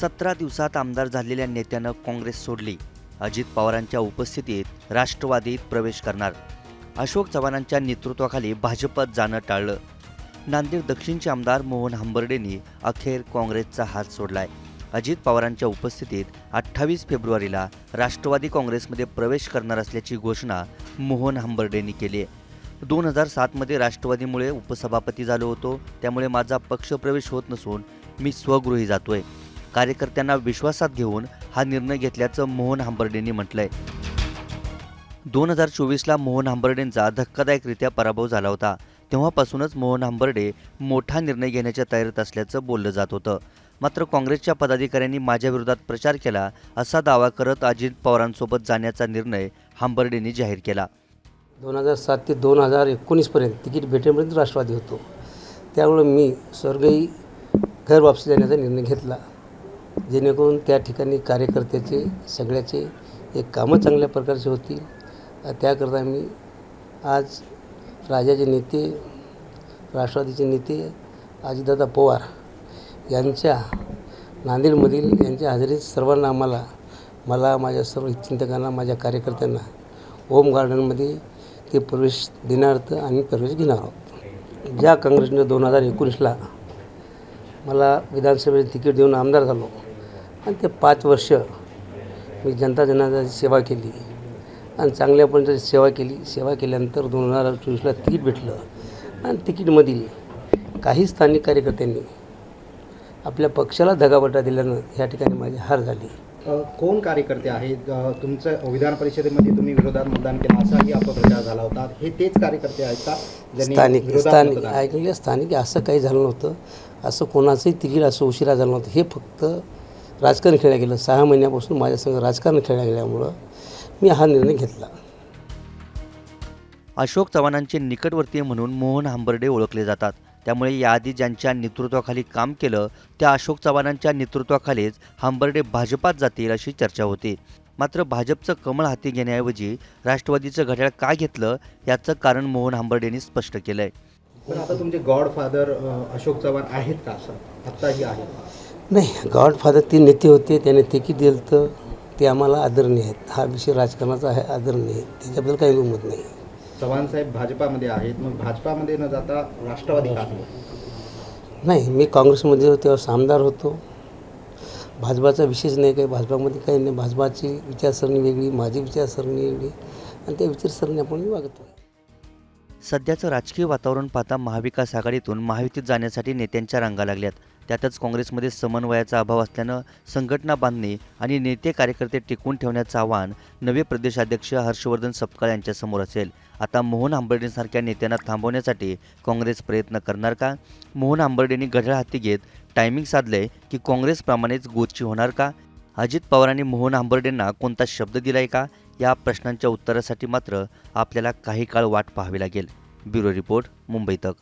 सतरा दिवसात आमदार झालेल्या नेत्यानं काँग्रेस सोडली. अजित पवारांच्या उपस्थितीत राष्ट्रवादीत प्रवेश करणार. अशोक चव्हाणांच्या नेतृत्वाखाली भाजपात जाणं टाळलं. नांदेड दक्षिणचे आमदार मोहन हंबर्डेंनी अखेर काँग्रेसचा हात सोडलाय. अजित पवारांच्या उपस्थितीत अठ्ठावीस फेब्रुवारीला राष्ट्रवादी काँग्रेसमध्ये प्रवेश करणार असल्याची घोषणा मोहन हंबर्डेंनी केली आहे दोन हजार सातमध्ये राष्ट्रवादीमुळे उपसभापती झालो होतो. त्यामुळे माझा पक्षप्रवेश होत नसून मी स्वगृही जातोय. कार्यकर्त्यांना विश्वासात घेऊन हा निर्णय घेतल्याचं मोहन हांबर्डेंनी म्हटलंय. दोन हजार चोवीसला मोहन हांबर्डेंचा धक्कादायकरित्या पराभव झाला होता. तेव्हापासूनच मोहन हांबर्डे मोठा निर्णय घेण्याच्या तयारीत असल्याचं बोललं जात होतं. मात्र काँग्रेसच्या पदाधिकाऱ्यांनी माझ्याविरोधात प्रचार केला असा दावा करत अजित पवारांसोबत जाण्याचा निर्णय हांबर्डेंनी जाहीर केला. दोन हजार सात ते दोन हजार एकोणीसपर्यंत तिकीट भेटेपर्यंत राष्ट्रवादी होतो. त्यामुळं मी स्वर्गही घर वापसी जाण्याचा निर्णय घेतला. जेणेकरून त्या ठिकाणी कार्यकर्त्याचे सगळ्याचे एक कामं चांगल्या प्रकारचे होतील. त्याकरता मी आज राजाचे नेते राष्ट्रवादीचे नेते अजितदादा पवार यांच्या नांदेडमधील यांच्या हजेरीत सर्वांना आम्हाला मला माझ्या सर्व चिंतकांना माझ्या कार्यकर्त्यांना होम गार्डनमध्ये ते प्रवेश देण्यार्थ आम्ही प्रवेश घेणार आहोत. ज्या काँग्रेसने दोन हजार एकोणीसला मला विधानसभेचे तिकीट देऊन आमदार झालो आणि ते पाच वर्ष मी जनता जनार्दनाची सेवा केली. आणि चांगल्यापर्यंत सेवा केली. सेवा केल्यानंतर दोन हजार चोवीसला तिकीट भेटलं. आणि तिकीटमधील काही स्थानिक कार्यकर्त्यांनी आपल्या पक्षाला धगाबटा दिल्यानं या ठिकाणी माझी हार झाली. कोण कार्यकर्ते आहेत? तुमचं विधान परिषदेमध्ये तुम्ही विरोधात मतदान केलं. असाही अपप्रचार झाला होता. हे तेच कार्यकर्ते आहेत का? स्थानिक स्थानिक ऐकलेलं स्थानिक असं काही झालं नव्हतं. असं कोणाचंही तिकीट असं उशिरा झालं नव्हतं. हे फक्त राजकारण खेळलं गेलं सहा महिन्यापासून माझ्यासंग राजकारण खेळल्या गेल्यामुळं मी हा निर्णय घेतला. अशोक चव्हाणांचे निकटवर्तीय म्हणून मोहन हंबर्डे ओळखले जातात. त्यामुळे याआधी ज्यांच्या नेतृत्वाखाली काम केलं त्या अशोक चव्हाणांच्या नेतृत्वाखालीच हंबर्डे भाजपात जातील अशी चर्चा होती. मात्र भाजपचं कमळ हाती घेण्याऐवजी राष्ट्रवादीचं घड्याळ का घेतलं याचं कारण मोहन हंबर्डेंनी स्पष्ट केलंय. पण आता तुमचे गॉडफादर अशोक चव्हाण आहेत का असं? आत्ताही आहेत नाही गॉडफादर ते नेते होते त्याने तिकीट दिलं तर ते आम्हाला आदरणीय आहेत. हा विषय राजकारणाचा आहे आदरणीय आहे त्याच्याबद्दल काही दुमत नाही. चव्हाण साहेब भाजपामध्ये आहेत मग भाजपामध्ये न जाता राष्ट्रवादी का? नाही मी काँग्रेसमध्ये होतो तेव्हा आमदार होतो. भाजपाचा विशेष नाही काही भाजपामध्ये काही नाही. भाजपाची विचारसरणी वेगळी माझी विचारसरणी वेगळी आणि त्या विचारसरणी आपण वागतो सध्याचं राजकीय वातावरण पाहता महाविकास आघाडीतून महायुतीत जाण्यासाठी नेत्यांच्या रांगा लागल्यात. त्यातच काँग्रेसमध्ये समन्वयाचा अभाव असल्यानं संघटना बांधणी आणि नेते कार्यकर्ते टिकवून ठेवण्याचं आव्हान नवे प्रदेशाध्यक्ष हर्षवर्धन सपकाळ यांच्यासमोर असेल. आता मोहन आंबर्डेंसारख्या नेत्यांना थांबवण्यासाठी काँग्रेस प्रयत्न करणार का? मोहन आंबर्डेंनी घड्याळ हाती घेत टायमिंग साधलंय की काँग्रेसप्रमाणेच गोची होणार का? अजित पवारांनी मोहन आंबर्डेंना कोणता शब्द दिलाय का? या प्रश्नांच्या उत्तरासाठी मात्र आपल्याला काही काळ वाट पाहावी लागेल. ब्युरो रिपोर्ट मुंबई तक.